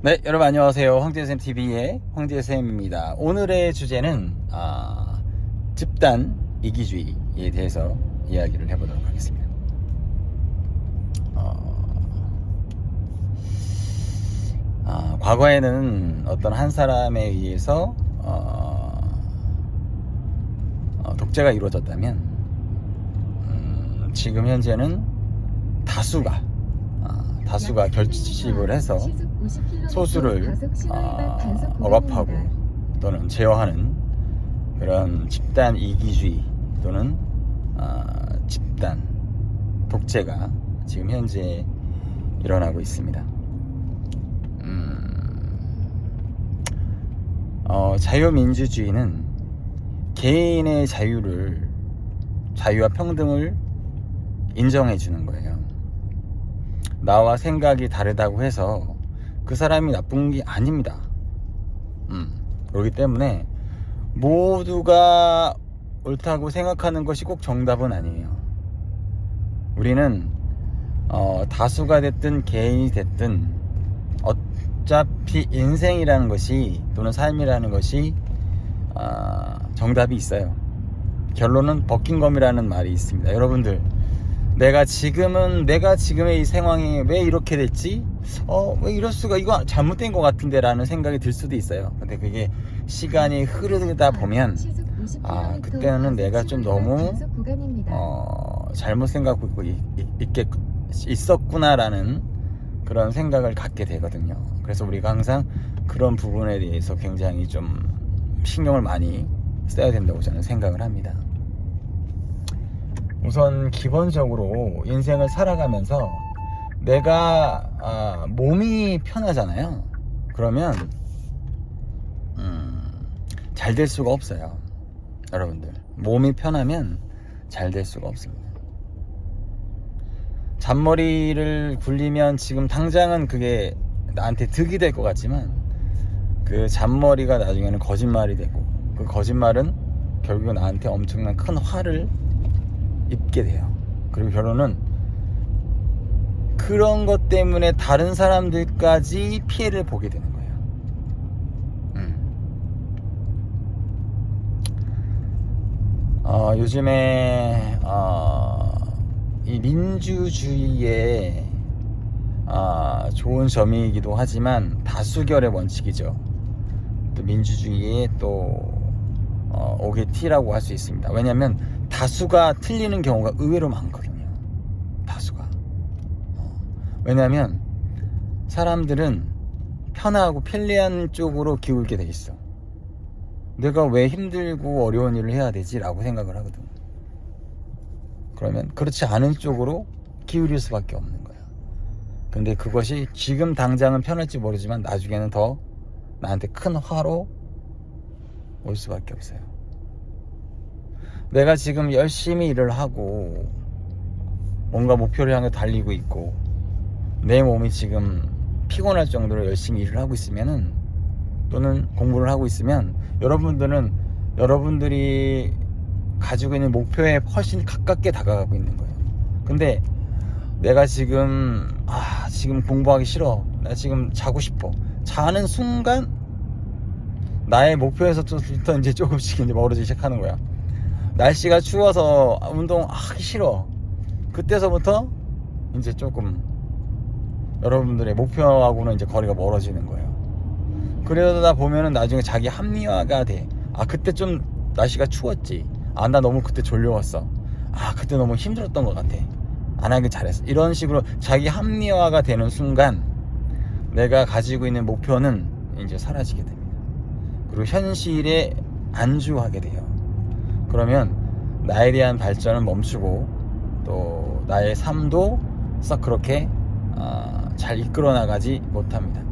네, 여러분 안녕하세요. 황재쌤 TV의 황재쌤입니다. 오늘의 주제는 아, 집단 이기주의에 대해서 이야기를 해보도록 하겠습니다. 어, 아, 과거에는 어떤 한 사람에 의해서 어, 어, 독재가 이루어졌다면 음, 지금 현재는 다수가 아, 다수가 결집을 해서 소수를 아, 억압하고 또는 제어하는 그런 집단 이기주의 또는 아, 집단 독재가 지금 현재 일어나고 있습니다. 음, 어, 자유민주주의는 개인의 자유를 자유와 평등을 인정해 주는 거예요. 나와 생각이 다르다고 해서 그 사람이 나쁜 게 아닙니다. 음, 그렇기 때문에 모두가 옳다고 생각하는 것이 꼭 정답은 아니에요. 우리는 어, 다수가 됐든 개인이 됐든 어차피 인생이라는 것이 또는 삶이라는 것이 아, 정답이 있어요. 결론은 버킹검이라는 말이 있습니다. 여러분들 내가 지금은 내가 지금의 이 상황이 왜 이렇게 됐지? 어, 왜 이럴 수가 이거 잘못된 것 같은데 라는 생각이 들 수도 있어요. 근데 그게 시간이 흐르다 보면 아, 그때는 내가 좀 너무 어, 잘못 생각하고 있, 있, 있었구나라는 그런 생각을 갖게 되거든요. 그래서 우리가 항상 그런 부분에 대해서 굉장히 좀 신경을 많이 써야 된다고 저는 생각을 합니다. 우선 기본적으로 인생을 살아가면서 내가 아, 몸이 편하잖아요. 그러면 음, 잘 될 수가 없어요. 여러분들 몸이 편하면 잘 될 수가 없습니다. 잔머리를 굴리면 지금 당장은 그게 나한테 득이 될 것 같지만 그 잔머리가 나중에는 거짓말이 되고 그 거짓말은 결국 나한테 엄청난 큰 화를 입게 돼요. 그리고 결론은 그런 것 때문에 다른 사람들까지 피해를 보게 되는 거예요. 음. 어, 요즘에 어, 이 민주주의의 아, 좋은 점이기도 하지만 다수결의 원칙이죠. 또 민주주의의 또 어, 오게티라고 할 수 있습니다. 왜냐하면 다수가 틀리는 경우가 의외로 많거든요. 다수가. 어. 왜냐하면 사람들은 편하고 편리한 쪽으로 기울게 돼 있어. 내가 왜 힘들고 어려운 일을 해야 되지라고 생각을 하거든. 그러면 그렇지 않은 쪽으로 기울일 수밖에 없는 거야. 근데 그것이 지금 당장은 편할지 모르지만 나중에는 더 나한테 큰 화로 올 수밖에 없어요. 내가 지금 열심히 일을 하고 뭔가 목표를 향해 달리고 있고 내 몸이 지금 피곤할 정도로 열심히 일을 하고 있으면은 또는 공부를 하고 있으면 여러분들은 여러분들이 가지고 있는 목표에 훨씬 가깝게 다가가고 있는 거예요. 근데 내가 지금 아 지금 공부하기 싫어. 나 지금 자고 싶어. 자는 순간 나의 목표에서부터 이제 조금씩 이제 멀어지기 시작하는 거야. 날씨가 추워서 운동하기 싫어. 그때서부터 이제 조금 여러분들의 목표하고는 이제 거리가 멀어지는 거예요. 그러다 보면은 나중에 자기 합리화가 돼. 아, 그때 좀 날씨가 추웠지. 아, 나 너무 그때 졸려왔어. 아, 그때 너무 힘들었던 것 같아. 안 하길 잘했어. 이런 식으로 자기 합리화가 되는 순간 내가 가지고 있는 목표는 이제 사라지게 됩니다. 그리고 현실에 안주하게 돼요. 그러면 나에 대한 발전은 멈추고 또 나의 삶도 썩 그렇게 어, 잘 이끌어 나가지 못합니다.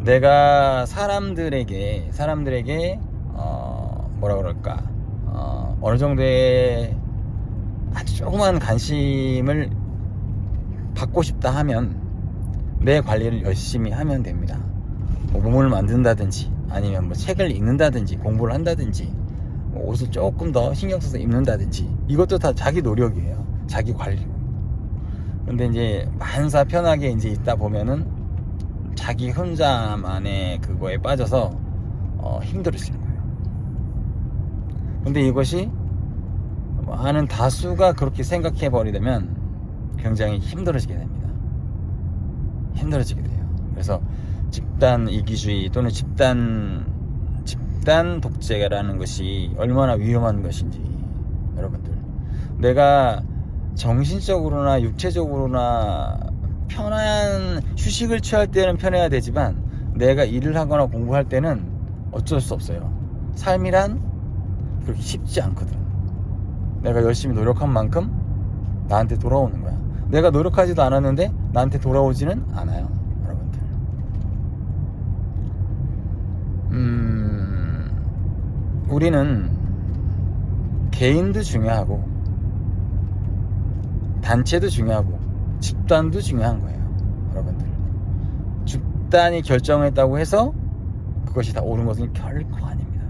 내가 사람들에게 사람들에게 어, 뭐라 그럴까 어, 어느 정도의 아주 조그만 관심을 받고 싶다 하면 내 관리를 열심히 하면 됩니다. 뭐 몸을 만든다든지 아니면 뭐 책을 읽는다든지 공부를 한다든지 뭐 옷을 조금 더 신경 써서 입는다든지 이것도 다 자기 노력이에요. 자기 관리. 근데 이제 만사 편하게 이제 있다 보면은 자기 혼자만의 그거에 빠져서 어, 힘들어지는 거예요. 근데 이것이 많은 다수가 그렇게 생각해 버리려면 굉장히 힘들어지게 됩니다. 힘들어지게 돼요. 그래서 집단 이기주의 또는 집단 집단 독재라는 것이 얼마나 위험한 것인지 여러분들 내가 정신적으로나 육체적으로나 편한 휴식을 취할 때는 편해야 되지만 내가 일을 하거나 공부할 때는 어쩔 수 없어요. 삶이란 그렇게 쉽지 않거든. 내가 열심히 노력한 만큼 나한테 돌아오는 거야. 내가 노력하지도 않았는데 나한테 돌아오지는 않아요, 여러분들. 음, 우리는 개인도 중요하고 단체도 중요하고 집단도 중요한 거예요, 여러분들. 집단이 결정했다고 해서 그것이 다 옳은 것은 결코 아닙니다.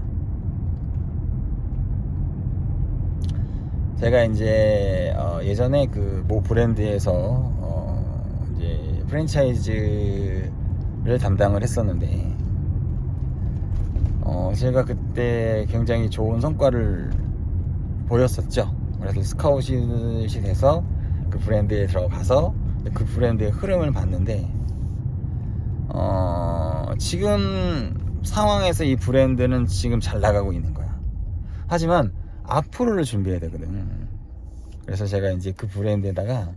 제가 이제 어, 예전에 그 모 브랜드에서 어, 이제 프랜차이즈를 담당을 했었는데 어, 제가 그때 굉장히 좋은 성과를 보였었죠. 그래서 스카웃이 돼서 그 브랜드에 들어가서 그 브랜드의 흐름을 봤는데 어, 지금 상황에서 이 브랜드는 지금 잘 나가고 있는 거야. 하지만 앞으로를 준비해야 되거든. 그래서 제가 이제 그 브랜드에다가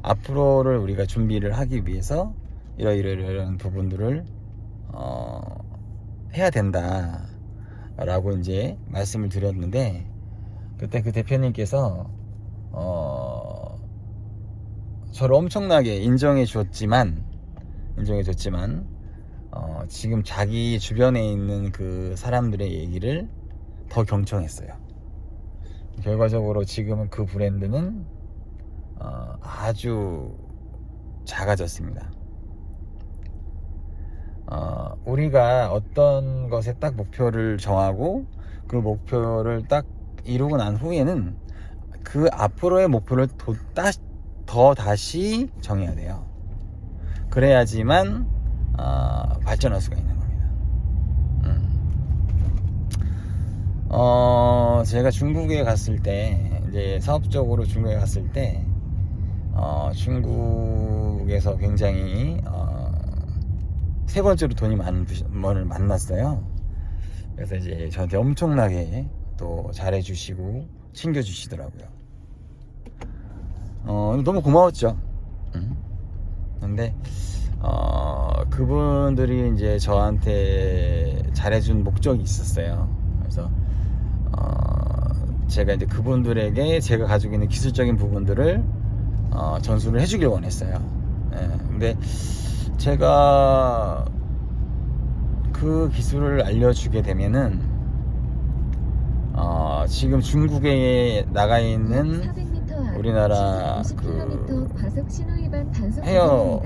앞으로를 우리가 준비를 하기 위해서 이러이러이런 부분들을 어, 해야 된다. 라고 이제 말씀을 드렸는데 그때 그 대표님께서 어, 저를 엄청나게 인정해 줬지만 인정해 줬지만 어, 지금 자기 주변에 있는 그 사람들의 얘기를 더 경청했어요. 결과적으로 지금은 그 브랜드는 어, 아주 작아졌습니다. 어, 우리가 어떤 것에 딱 목표를 정하고 그 목표를 딱 이루고 난 후에는 그 앞으로의 목표를 도, 따, 더 다시 정해야 돼요. 그래야지만 어, 발전할 수가 있는 겁니다. 음. 어, 제가 중국에 갔을 때 이제 사업적으로 중국에 갔을 때 어, 중국에서 굉장히 어, 세 번째로 돈이 많은 분을 만났어요. 그래서 이제 저한테 엄청나게 또 잘해주시고 챙겨주시더라고요. 어, 너무 고마웠죠. 음. 근데 어, 그분들이 이제 저한테 잘해준 목적이 있었어요. 그래서 어, 제가 이제 그분들에게 제가 가지고 있는 기술적인 부분들을 어, 전수를 해주길 원했어요. 예, 근데 제가 그 기술을 알려주게 되면은 어, 지금 중국에 나가 있는 우리나라 그 헤어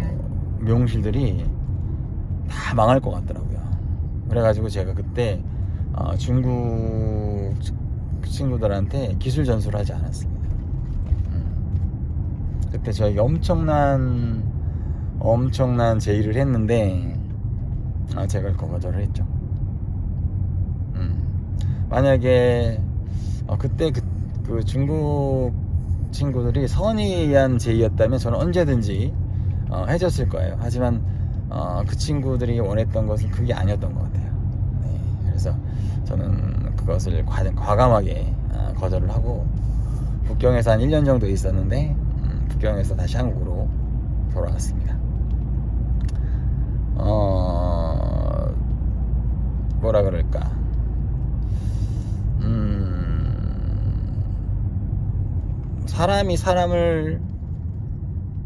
미용실들이 다 망할 것 같더라고요. 그래가지고 제가 그때 어, 중국 친구들한테 기술 전수를 하지 않았습니다. 음. 그때 저희 엄청난 엄청난 제의를 했는데 아, 제가 그거 거절을 했죠. 음. 만약에 어, 그때 그, 그 중국 친구들이 선의한 제의였다면 저는 언제든지 어, 해줬을 거예요. 하지만 어, 그 친구들이 원했던 것은 그게 아니었던 것 같아요. 네, 그래서 저는 그것을 과, 과감하게 어, 거절을 하고 북경에서 한 1년 정도 있었는데 음, 북경에서 다시 한국으로 돌아왔습니다. 어, 뭐라 그럴까? 음, 사람이 사람을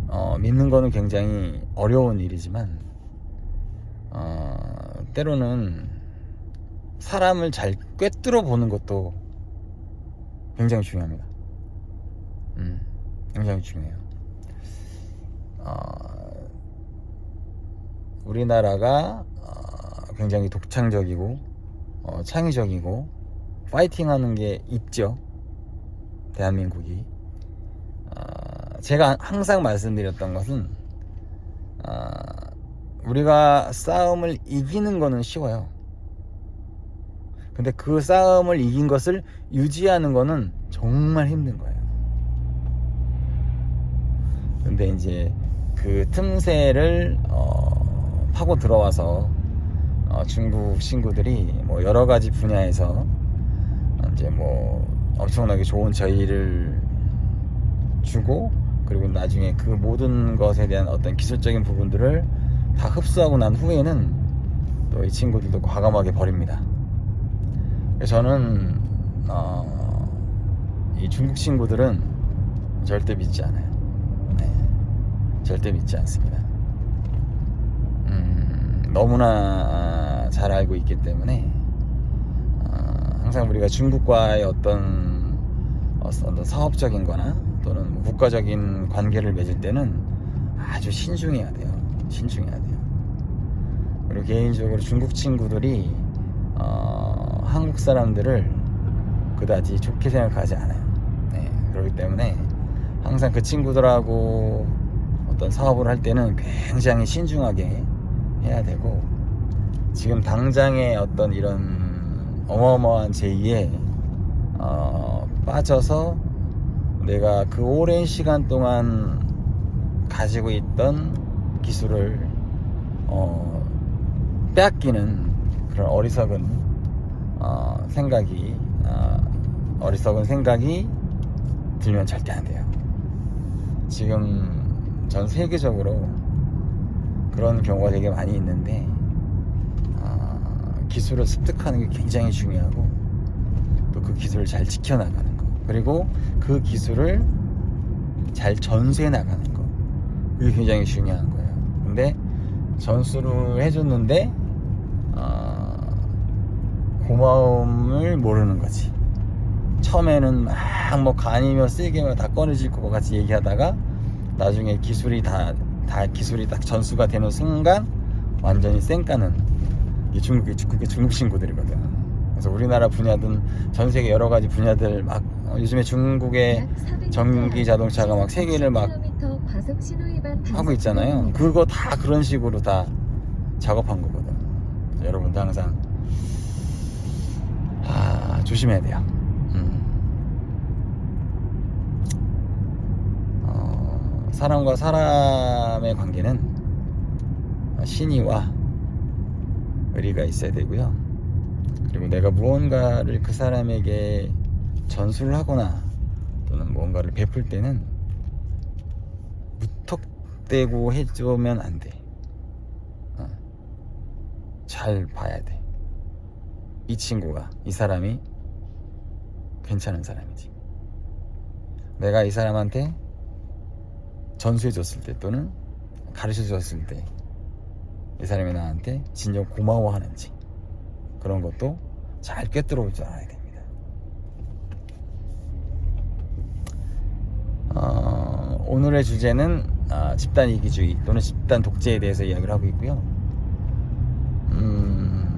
어, 믿는 거는 굉장히 어려운 일이지만 어, 때로는 사람을 잘 꿰뚫어 보는 것도 굉장히 중요합니다. 음, 굉장히 중요해요. 어, 우리나라가 어, 굉장히 독창적이고 어, 창의적이고 파이팅하는 게 있죠. 대한민국이. 어, 제가 항상 말씀드렸던 것은 어, 우리가 싸움을 이기는 거는 쉬워요. 근데 그 싸움을 이긴 것을 유지하는 거는 정말 힘든 거예요. 근데 이제 그 틈새를 어, 파고 들어와서 어, 중국 친구들이 뭐 여러 가지 분야에서 이제 뭐 엄청나게 좋은 저희를 주고 그리고 나중에 그 모든 것에 대한 어떤 기술적인 부분들을 다 흡수하고 난 후에는 또 이 친구들도 과감하게 버립니다. 저는 어, 이 중국 친구들은 절대 믿지 않아요. 네, 절대 믿지 않습니다. 음, 너무나 잘 알고 있기 때문에 어, 항상 우리가 중국과의 어떤 어떤 사업적인 거나 또는 뭐 국가적인 관계를 맺을 때는 아주 신중해야 돼요. 신중해야 돼요. 그리고 개인적으로 중국 친구들이 어, 한국 사람들을 그다지 좋게 생각하지 않아요. 네, 그렇기 때문에 항상 그 친구들하고 어떤 사업을 할 때는 굉장히 신중하게 해야 되고 지금 당장의 어떤 이런 어마어마한 제의에 어, 빠져서 내가 그 오랜 시간 동안 가지고 있던 기술을 어, 빼앗기는 그런 어리석은 어, 생각이 어, 어리석은 생각이 들면 절대 안 돼요. 지금 전 세계적으로 그런 경우가 되게 많이 있는데 어, 기술을 습득하는 게 굉장히 중요하고 또 그 기술을 잘 지켜나가는 거 그리고 그 기술을 잘 전수해 나가는 거 그게 굉장히 중요한 거예요. 근데 전수를 해줬는데 어, 고마움을 모르는 거지. 처음에는 막 뭐 간이며 쓸개며 다 꺼내질 것 같이 얘기하다가 나중에 기술이 다, 다 기술이 딱 전수가 되는 순간 완전히 쌩까는 이 중국, 중국의 중국 친구들이거든. 그래서 우리나라 분야든 전 세계 여러 가지 분야들 막 어, 요즘에 중국의 전기 자동차가 막 세계를 막 하고 있잖아요. 그거 다 그런 식으로 다 작업한 거거든. 여러분도 항상 아, 조심해야 돼요. 음. 어, 사람과 사람의 관계는 신의와 의리가 있어야 되고요. 그리고 내가 무언가를 그 사람에게 전수를 하거나 또는 무언가를 베풀 때는 무턱대고 해주면 안 돼. 어. 잘 봐야 돼. 이 친구가, 이 사람이 괜찮은 사람이지. 내가 이 사람한테 전수해 줬을 때 또는 가르쳐 줬을 때 이 사람이 나한테 진정 고마워하는지 그런 것도 잘 꿰뚫어 줄 알아야 됩니다. 어, 오늘의 주제는 아, 집단 이기주의 또는 집단 독재에 대해서 이야기를 하고 있고요. 음,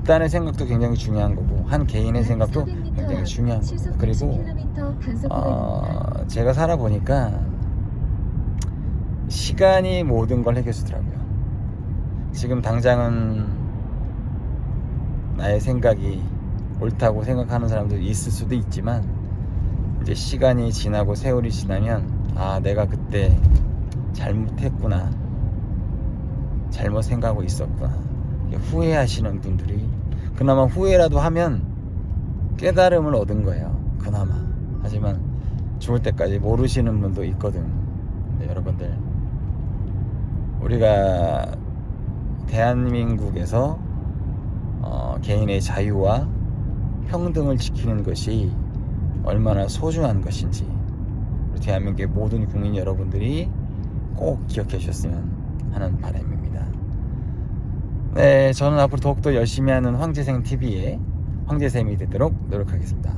집단의 생각도 굉장히 중요한 거고 한 개인의 생각도 굉장히 중요한 거고. 그리고 어, 제가 살아보니까 시간이 모든 걸 해결해 주더라고요. 지금 당장은 나의 생각이 옳다고 생각하는 사람도 있을 수도 있지만 이제 시간이 지나고 세월이 지나면 아 내가 그때 잘못했구나. 잘못 생각하고 있었구나 후회하시는 분들이 그나마 후회라도 하면 깨달음을 얻은 거예요. 그나마. 하지만 죽을 때까지 모르시는 분도 있거든. 네, 여러분들. 우리가 대한민국에서 어, 개인의 자유와 평등을 지키는 것이 얼마나 소중한 것인지 대한민국의 모든 국민 여러분들이 꼭 기억해 주셨으면 하는 바람입니다. 네, 저는 앞으로 더욱더 열심히 하는 황재생 TV의 황재생이 되도록 노력하겠습니다.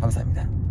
감사합니다.